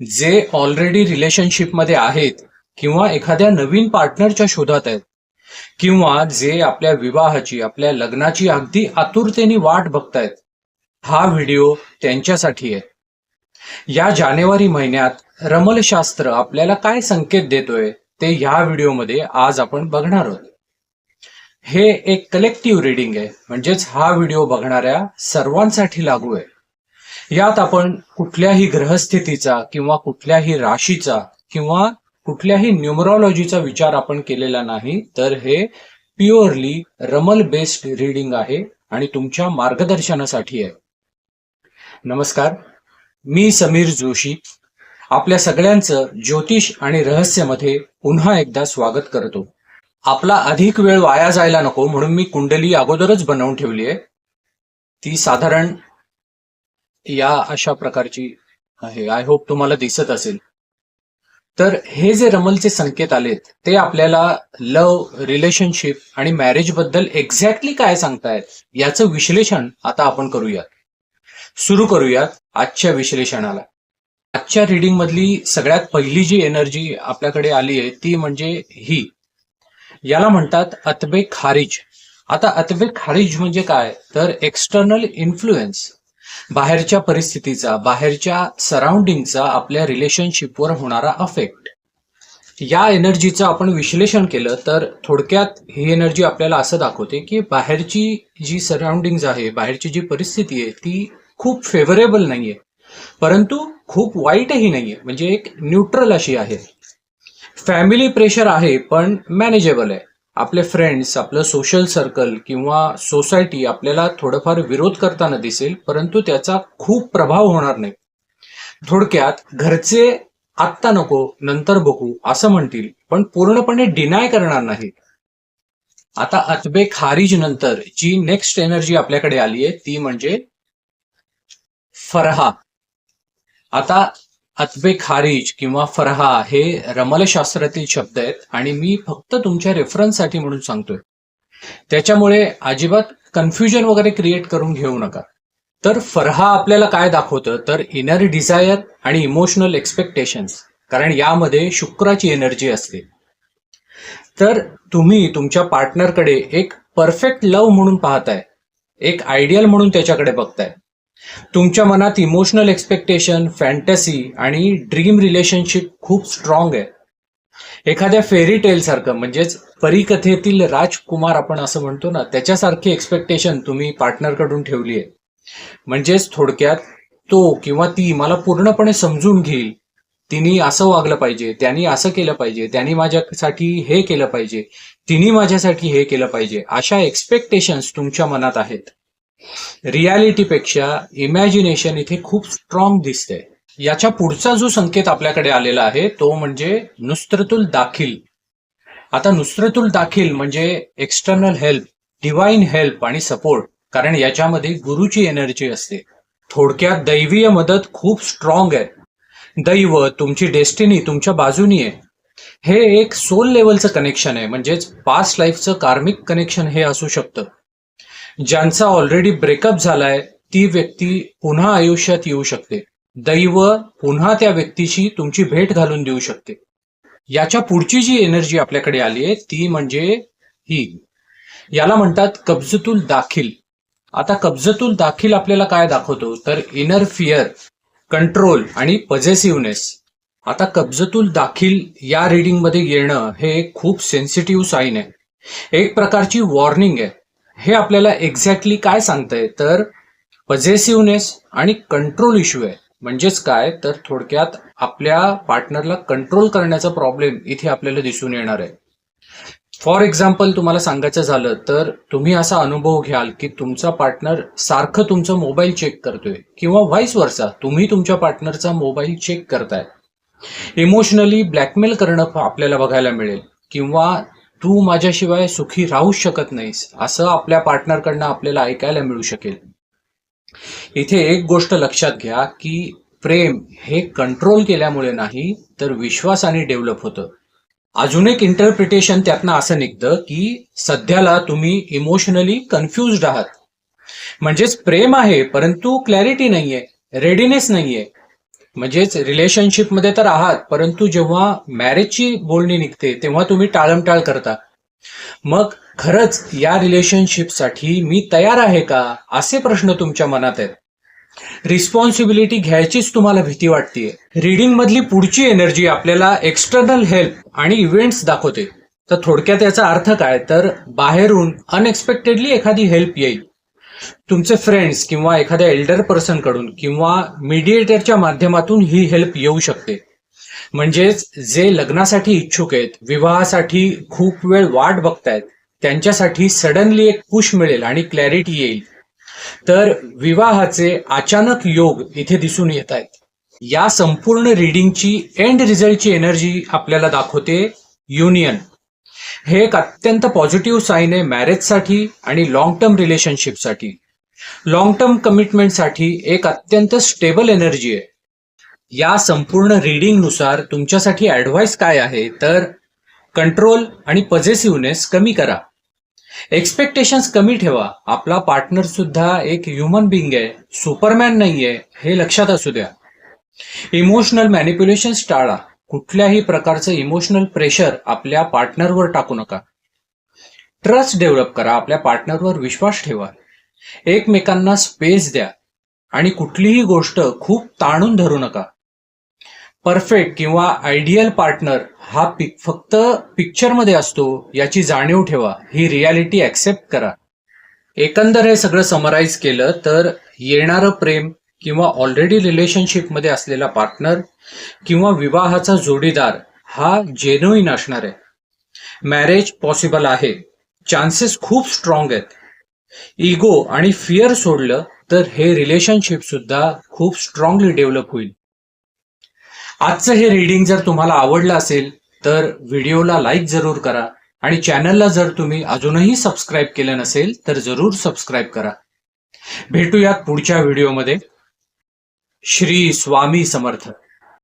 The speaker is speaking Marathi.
जे ऑलरेडी रिलेशनशिपमध्ये आहेत किंवा एखाद्या नवीन पार्टनरच्या शोधात आहेत किंवा जे आपल्या विवाहाची आपल्या लग्नाची अगदी आतुरतेने वाट बघतायत हा व्हिडिओ त्यांच्यासाठी आहे. या जानेवारी महिन्यात रमलशास्त्र आपल्याला काय संकेत देतोय ते ह्या व्हिडिओमध्ये आज आपण बघणार आहोत. हे एक कलेक्टिव्ह रिडिंग आहे म्हणजेच हा व्हिडिओ बघणाऱ्या सर्वांसाठी लागू आहे. यात आपण कुठल्याही ग्रहस्थितीचा किंवा कुठल्याही राशीचा किंवा कुठल्याही न्युमरॉलॉजीचा विचार आपण केलेला नाही तर हे प्युअरली रमल बेस्ड रीडिंग आहे आणि तुमच्या मार्गदर्शनासाठी आहे. नमस्कार मी समीर जोशी. आपल्या सगळ्यांचं ज्योतिष आणि रहस्यमध्ये पुन्हा एकदा स्वागत करतो. आपला अधिक वेळ वाया जायला नको म्हणून मी कुंडली अगोदरच बनवून ठेवली आहे. ती साधारण या अशा प्रकारची आहे. आय होप तुम्हाला दिसत असेल. तर हे जे रमलचे संकेत आलेत ते आपल्याला लव रिलेशनशिप आणि मॅरेजबद्दल एक्झॅक्टली काय सांगतायत याचं विश्लेषण आता आपण करूयात. सुरू करूयात आजच्या विश्लेषणाला. आजच्या रिडिंग मधली सगळ्यात पहिली जी एनर्जी आपल्याकडे आली आहे ती म्हणजे ही. याला म्हणतात अतबे खारिज. आता अतबे खारिज म्हणजे काय? तर एक्सटर्नल इन्फ्लुएन्स बाहेरच्या परिस्थितीचा बाहेरच्या सराउंडिंगचा आपल्या रिलेशनशिपवर होणारा अफेक्ट या एनर्जीचं आपण विश्लेषण केलं तर थोडक्यात ही एनर्जी आपल्याला असं दाखवते की बाहेरची जी सराउंडिंग्ज आहे बाहेरची जी परिस्थिती आहे ती खूप फेवरेबल नाहीये. परंतु खूप वाईटही नाहीये म्हणजे एक न्यूट्रल अशी आहे. फॅमिली प्रेशर आहे पण मॅनेजेबल आहे. आपले फ्रेंड्स आपलं सोशल सर्कल किंवा सोसायटी आपल्याला थोडंफार विरोध करताना दिसेल परंतु त्याचा खूप प्रभाव होणार नाही. थोडक्यात घरचे आत्ता नको नंतर बघू असं म्हणतील पण पूर्णपणे डिनाय करणार नाही आता अतबे खारिज नंतर जी नेक्स्ट एनर्जी आपल्याकडे आली आहे ती म्हणजे फरहा. आता अतबे खारिज किंवा फरहा हे रमलशास्त्रातील शब्द आहेत आणि मी फक्त तुमच्या रेफरन्ससाठी म्हणून सांगतोय. त्याच्यामुळे अजिबात कन्फ्युजन वगैरे क्रिएट करून घेऊ नका. तर फरहा आपल्याला काय दाखवतं? तर इनर डिझायर आणि इमोशनल एक्सपेक्टेशन्स कारण यामध्ये शुक्राची एनर्जी असते. तर तुम्ही तुमच्या पार्टनरकडे एक परफेक्ट लव्ह म्हणून पाहताय. एक आयडियल म्हणून त्याच्याकडे बघताय. तुमच्या मनात इमोशनल एक्सपेक्टेशन फॅन्टसी आणि ड्रीम रिलेशनशिप खूप स्ट्रॉंग आहे. एखाद्या फेरी टेल सारखं म्हणजेच परीकथेतील राजकुमार आपण असं म्हणतो ना त्याच्यासारखी एक्सपेक्टेशन तुम्ही पार्टनरकडून ठेवली आहे. म्हणजेच थोडक्यात तो किंवा ती मला पूर्णपणे समजून घेईल. तिने असं वागलं पाहिजे त्यांनी असं केलं पाहिजे त्यांनी माझ्यासाठी हे केलं पाहिजे तिने माझ्यासाठी हे केलं पाहिजे अशा एक्सपेक्टेशन्स तुमच्या मनात आहेत. रियालिटीपेक्षा इमॅजिनेशन इथे खूप स्ट्रॉंग दिसते याच्या पुढचा जो संकेत आपल्याकडे आलेला आहे तो म्हणजे नुस्रतुल दाखिल. आता नुसरतुल दाखिल म्हणजे एक्सटर्नल हेल्प डिवाइन हेल्प आणि सपोर्ट कारण याच्यामध्ये गुरुची एनर्जी असते. थोडक्यात दैवीय मदत खूप स्ट्रॉंग आहे. दैव तुमची डेस्टिनी तुमच्या बाजूनी आहे. हे एक सोल लेवलचं कनेक्शन आहे म्हणजेच पास्ट लाईफचं कार्मिक कनेक्शन हे असू शकतं. ज्यांचा ऑलरेडी ब्रेकअप झालाय ती व्यक्ती पुन्हा आयुष्यात येऊ शकते. दैव पुन्हा त्या व्यक्तीशी तुमची भेट घालून देऊ शकते. याच्या पुढची जी एनर्जी आपल्याकडे आली आहे ती म्हणजे ही. याला म्हणतात कब्जतुल दाखिल. आता कब्जतुल दाखिल आपल्याला काय दाखवतो? तर इनर फिअर कंट्रोल आणि पजेसिव्हनेस आता कब्जतुल दाखिल या रिडिंगमध्ये येणं हे एक खूप सेन्सिटिव्ह साईन आहे. एक प्रकारची वॉर्निंग आहे. हे आपल्याला एक्झॅक्टली काय सांगतंय? तर पजेसिव्हनेस आणि कंट्रोल इश्यू आहे. म्हणजेच काय? तर थोडक्यात आपल्या पार्टनरला कंट्रोल करण्याचा प्रॉब्लेम इथे आपल्याला दिसून येणार आहे. फॉर एक्झाम्पल तुम्हाला सांगायचं झालं तर तुम्ही असा अनुभव घ्याल की तुमचा पार्टनर सारखं तुमचा मोबाईल चेक करतोय किंवा व्हाईस वर्सा तुम्ही तुमच्या पार्टनरचा मोबाईल चेक करताय. इमोशनली ब्लॅकमेल करणं आपल्याला बघायला मिळेल किंवा तू माझ्याशिवाय सुखी राहूच शकत नाहीस असं आपल्या पार्टनरकडनं आपल्याला ऐकायला मिळू शकेल. इथे एक गोष्ट लक्षात घ्या की प्रेम हे कंट्रोल केल्यामुळे नाही तर विश्वासाने डेव्हलप होतं. अजून एक इंटरप्रिटेशन त्यातनं असं निघतं की सध्याला तुम्ही इमोशनली कन्फ्युज्ड आहात. म्हणजेच प्रेम आहे परंतु क्लॅरिटी नाहीये रेडीनेस नाहीये. म्हणजेच रिलेशनशिपमध्ये तर आहात परंतु जेव्हा मॅरेजची बोलणी निघते तेव्हा तुम्ही टाळमटाळ करता. मग खरंच या रिलेशनशिपसाठी मी तयार आहे का? असे प्रश्न तुमच्या मनात आहेत. रिस्पॉन्सिबिलिटी घ्यायचीच तुम्हाला भीती वाटते रीडिंग मधली पुढची एनर्जी आपल्याला एक्सटर्नल हेल्प आणि इव्हेंट्स दाखवते. तर थोडक्यात याचा अर्थ काय? तर बाहेरून अनएक्सपेक्टेडली एखादी हेल्प येईल. तुमचे फ्रेंड्स किंवा एखाद्या एल्डर पर्सनकडून किंवा मीडिएटरच्या माध्यमातून ही हेल्प येऊ शकते. म्हणजेच जे लग्नासाठी इच्छुक आहेत विवाहासाठी खूप वेळ वाट बघतायत त्यांच्यासाठी सडनली एक पुश मिळेल आणि क्लॅरिटी येईल. तर विवाहाचे अचानक योग इथे दिसून येत आहेत. या संपूर्ण रिडिंगची एंड रिझल्टची एनर्जी आपल्याला दाखवते युनियन हे एक अत्यंत पॉझिटिव्ह साईन आहे मॅरेजसाठी आणि लॉंग टर्म रिलेशनशिपसाठी लॉंग टर्म कमिटमेंटसाठी एक अत्यंत स्टेबल एनर्जी आहे. या संपूर्ण रीडिंगनुसार तुमच्यासाठी ऍडवाइस काय आहे? तर कंट्रोल आणि पॉझिटिव्हनेस कमी करा. एक्सपेक्टेशन्स कमी ठेवा. आपला पार्टनर सुद्धा एक ह्युमन बिंग आहे. सुपरमॅन नाही आहे हे लक्षात असू द्या. इमोशनल मॅनिप्युलेशन्स टाळा. कुठल्याही प्रकारचं इमोशनल प्रेशर आपल्या पार्टनरवर टाकू नका. ट्रस्ट डेव्हलप करा आपल्या पार्टनरवर विश्वास ठेवा. एकमेकांना स्पेस द्या आणि कुठलीही गोष्ट खूप ताणून धरू नका. परफेक्ट किंवा आयडियल पार्टनर हा पिक फक्त पिक्चरमध्ये असतो याची जाणीव ठेवा ही रियालिटी ऍक्सेप्ट करा. एकंदर हे सगळं समराईज केलं तर येणारं प्रेम किंवा ऑलरेडी रिलेशनशिपमध्ये असलेला पार्टनर किंवा विवाहाचा जोडीदार हा जेन्युईन असणार आहे. मॅरेज पॉसिबल आहे. चान्सेस खूप स्ट्रॉंग आहेत. इगो आणि फिअर सोडलं तर हे रिलेशनशिप सुद्धा खूप स्ट्रॉंगली डेव्हलप होईल. आजचं हे रीडिंग जर तुम्हाला आवडलं असेल तर व्हिडिओला लाईक जरूर करा आणि चॅनलला जर तुम्ही अजूनही सबस्क्राईब केलं नसेल तर जरूर सबस्क्राईब करा. भेटूयात पुढच्या व्हिडिओमध्ये श्री स्वामी समर्थ.